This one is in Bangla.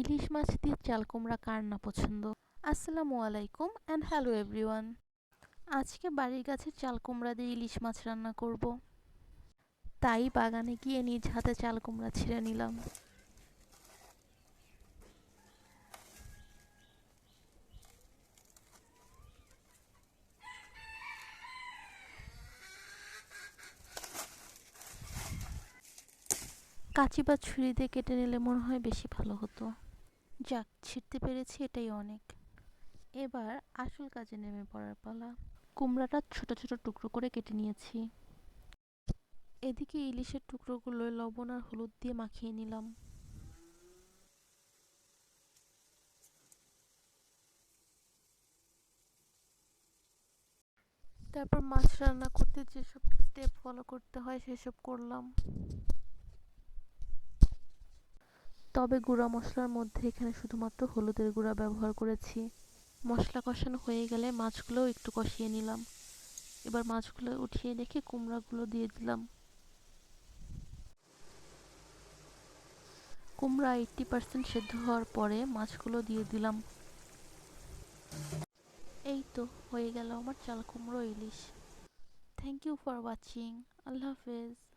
ইলিশ মাছ দিয়ে চাল কুমড়া কার না পছন্দ? আসসালামু আলাইকুম অ্যান্ড হ্যালো এভরিওয়ান আজকে বাড়ির গাছের চাল কুমড়া দিয়ে ইলিশ মাছ রান্না করব। তাই বাগানে গিয়ে নিজ হাতে চাল কুমড়া ছিঁড়ে নিলাম। কাঁচি বা ছুরি দিয়ে কেটে নিলে মনে হয় বেশি ভালো হতো। যাক, ছিঁড়তে পেরেছি এটাই অনেক। এবার আসল কাজে নেমে পড়ার পালা। কুমড়াটা ছোট ছোট টুকরো করে কেটে নিয়েছি। এদিকে ইলিশের টুকরোগুলো লবণ আর হলুদ দিয়ে মাখিয়ে নিলাম। তারপর মাছ রান্না করতে যেসব স্টেপ ফলো করতে হয়, সেসব করলাম। তবে গুঁড়া মশলার মধ্যে এখানে শুধুমাত্র হলুদের গুঁড়া ব্যবহার করেছি। মশলা কষানো হয়ে গেলে মাছগুলোও একটু কষিয়ে নিলাম। এবার মাছগুলো উঠিয়ে রেখে কুমড়াগুলো দিয়ে দিলাম। কুমড়া এইট্টি পার্সেন্ট সেদ্ধ হওয়ার পরে মাছগুলো দিয়ে দিলাম। এই তো, হয়ে গেল আমার চাল কুমড়ো ইলিশ। থ্যাংক ইউ ফর ওয়াচিং আল্লাহ হাফেজ।